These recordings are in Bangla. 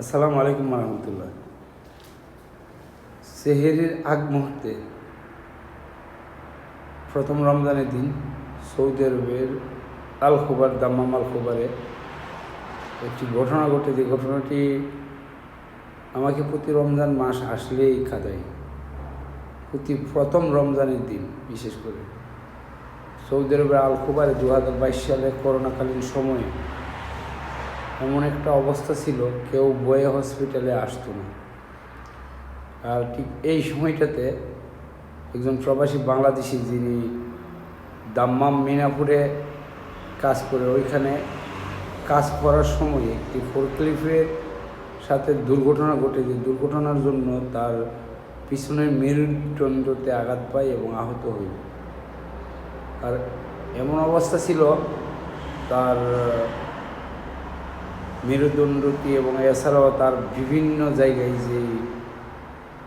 আসসালামু আলাইকুম রহমতুল্লাহ সেহেরির আগ মুহূর্তে প্রথম রমজানের দিন সৌদি আরবের আল খোবার, দাম্মাম আল খোবারে একটি ঘটনা ঘটে। যে ঘটনাটি আমাকে প্রতি রমজান মাস আসলেই খাদায় প্রতি প্রথম রমজানের দিন বিশেষ করে। সৌদি আরবের আল খোবারে দু হাজার বাইশ সালে করোনাকালীন সময়ে এমন একটা অবস্থা ছিল, কেউ বয়ে হসপিটালে আসতো না। আর ঠিক এই সময়টাতে একজন প্রবাসী বাংলাদেশি যিনি দাম্মাম মিনাপুরে কাজ করে, ওইখানে কাজ করার সময় একটি ফোরক্লিফের সাথে দুর্ঘটনা ঘটে, যে দুর্ঘটনার জন্য তার পিছনের মেরুদণ্ডতে আঘাত পায় এবং আহত হই আর এমন অবস্থা ছিল, তার মেরুদণ্ডটি এবং এছাড়াও তার বিভিন্ন জায়গায় যে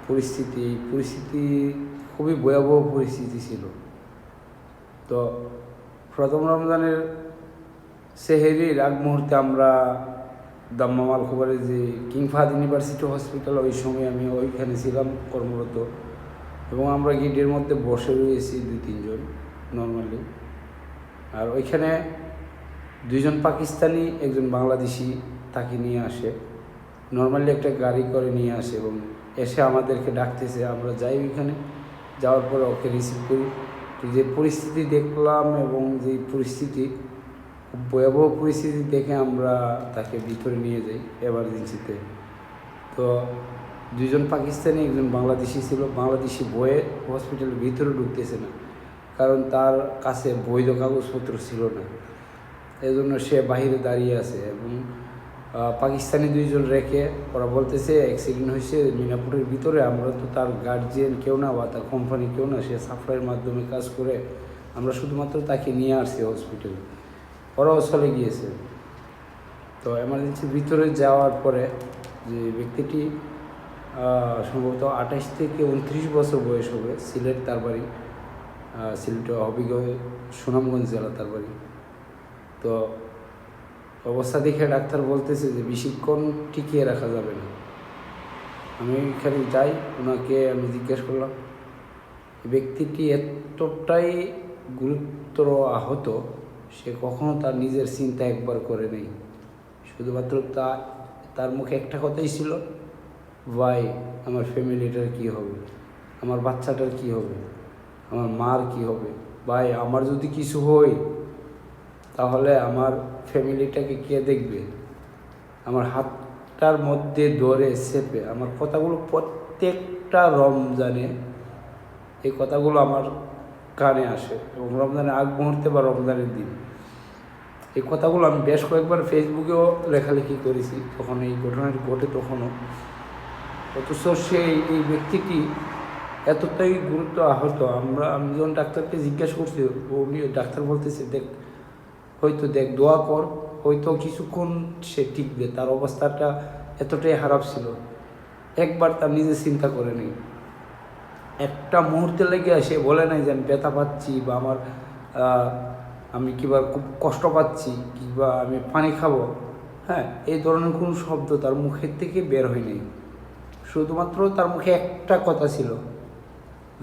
পরিস্থিতি পরিস্থিতি খুবই ভয়াবহ পরিস্থিতি ছিল। তো প্রথম রমজানের সেহেরির আগ মুহূর্তে আমরা দাম্মামাল খবরের যে কিংফাদ ইউনিভার্সিটি হসপিটাল, ওই সময় আমি ওইখানে ছিলাম কর্মরত এবং আমরা গেটের মধ্যে বসে রয়েছি দুই, তিনজন নর্মালি। আর ওইখানে দুইজন পাকিস্তানি, একজন বাংলাদেশি। তাকে নিয়ে আসে। নর্মালি একটা গাড়ি করে নিয়ে আসে এবং এসে আমাদেরকে ডাকতেছে, আমরা যাই ওইখানে। যাওয়ার পরে ওকে রিসিভ করি। তো যে পরিস্থিতি দেখলাম এবং যে পরিস্থিতি ভয়াবহ পরিস্থিতি দেখে আমরা তাকে ভিতরে নিয়ে যাই এমার্জেন্সিতে তো দুজন পাকিস্তানি, একজন বাংলাদেশি ছিল। বাংলাদেশি বয়ে হসপিটালের ভিতরে ঢুকতেছে না। কারণ তার কাছে বৈধ কাগজপত্র ছিল না। এই জন্য সে বাহিরে দাঁড়িয়ে আছে এবং পাকিস্তানি দুইজন রেখে ওরা বলতেছে অ্যাক্সিডেন্ট হয়েছে, মিনাপুরের ভিতরে। আমরা তো তার গার্জিয়ান কেউ না বা তার কোম্পানি কেউ না, সে সাপ্লাইয়ের মাধ্যমে কাজ করে আমরা শুধুমাত্র তাকে নিয়ে আসছি হসপিটালে ওরাও চলে গিয়েছে। তো এমার্জেন্সির ভিতরে যাওয়ার পরে যে ব্যক্তিটি সম্ভবত আঠাশ থেকে উনত্রিশ বছর বয়স হবে, সিলেট তার বাড়ি সিলেট হবিগঞ্জ সুনামগঞ্জ জেলা তার বাড়ি। তো অবস্থা দেখে ডাক্তার বলতেছে যে বেশিক্ষণ টিকিয়ে রাখা যাবে না। আমি এখানে যাই ওনাকে আমি জিজ্ঞেস করলাম ব্যক্তিটি এতটাই গুরুতর আহত, সে কখনো তার নিজের চিন্তা একবার করে নেই। শুধুমাত্র তা, তার মুখে একটা কথাই ছিল, ভাই, আমার ফ্যামিলিটার কি হবে? আমার বাচ্চাটার কি হবে? আমার মার কি হবে? ভাই, আমার যদি কিছু হয়, তাহলে আমার ফ্যামিলিটাকে কে দেখবে। আমার হাতটার মধ্যে ধরে চেপে আমার কথাগুলো প্রত্যেকটা রমজানে, এই কথাগুলো আমার কানে আসে এবং রমজানের আগ মুহূর্তে বা রমজানের দিন। এই কথাগুলো আমি বেশ কয়েকবার ফেসবুকেও লেখালেখি করেছি, তখন এই ঘটনাটি ঘটে তখনও। অথচ সেই, এই ব্যক্তিটি এতটাই গুরুত্ব আহত, আমরা, আমি যখন ডাক্তারকে জিজ্ঞাসা করছি, উনি ডাক্তার বলতেছে, দেখ হয়তো দেখ, দোয়া কর, হয়তো কিছুক্ষণ সে টিকবে। তার অবস্থাটা এতটাই খারাপ ছিল। একবার তার নিজে চিন্তা করে নেই। একটা মুহূর্তে লেগে সে বলে নাই যে, আমি ব্যথা পাচ্ছি বা আমার আমি কিবা খুব কষ্ট পাচ্ছি কিংবা আমি পানি খাব। হ্যাঁ এই ধরনের কোনো শব্দ তার মুখের থেকে বের হয়নি শুধুমাত্র তার মুখে একটা কথা ছিল।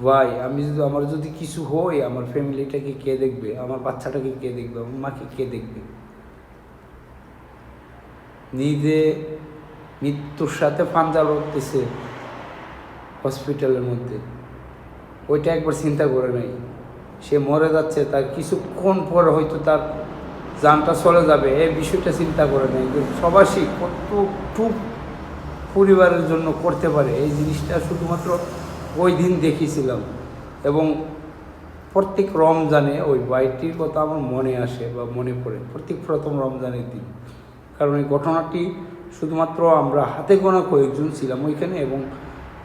ভাই, আমি যদি, আমার যদি কিছু হয়, আমার ফ্যামিলিটাকে কে দেখবে? আমার বাচ্চাটাকে কে দেখবে? আমার মাকে কে দেখবে? নিজে মৃত্যুর সাথে পাঞ্জা লড়তেছে হসপিটালের মধ্যে। ওইটা একবার চিন্তা করে নাই। সে মরে যাচ্ছে, তার কিছুক্ষণ পর হয়তো তার জানটা চলে যাবে। এই বিষয়টা চিন্তা করে নেই প্রবাসী কতটুক পরিবারের জন্য করতে পারে। এই জিনিসটা শুধুমাত্র ওই দিন দেখিয়েছিলাম এবং প্রত্যেক রমজানে ওই বাইটির কথা আমার মনে আসে বা মনে পড়ে, প্রত্যেক প্রথম রমজানের দিন। কারণ এই ঘটনাটি শুধুমাত্র আমরা হাতে গোনা কয়েকজন ছিলাম ওইখানে এবং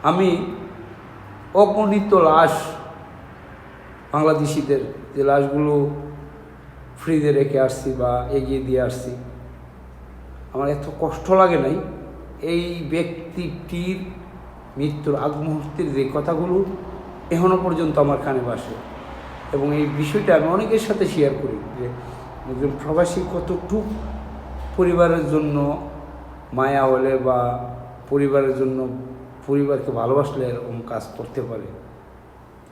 আমি অগণিত লাশ বাংলাদেশিদের যে লাশগুলো ফ্রিজে রেখে আসছি বা এগিয়ে দিয়ে আসছি, আমার এত কষ্ট লাগে নাই। এই ব্যক্তিটির মৃত্যুর আগ মুহূর্তের যে কথাগুলো এখনও পর্যন্ত আমার কানে বাসে এবং এই বিষয়টা আমি অনেকের সাথে শেয়ার করি যে একজন প্রবাসী কতটুক পরিবারের জন্য মায়া হলে বা পরিবারের জন্য পরিবারকে ভালোবাসলে এরকম কাজ করতে পারে।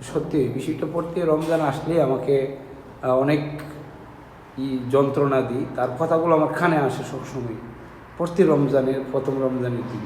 সত্যি, এই বিষয়টা পড়তে রমজান আসলে আমাকে অনেক ই যন্ত্রণা দিই। তার কথাগুলো আমার কানে আসে সবসময়। প্রতি রমজানের প্রথম রমজানের দিন।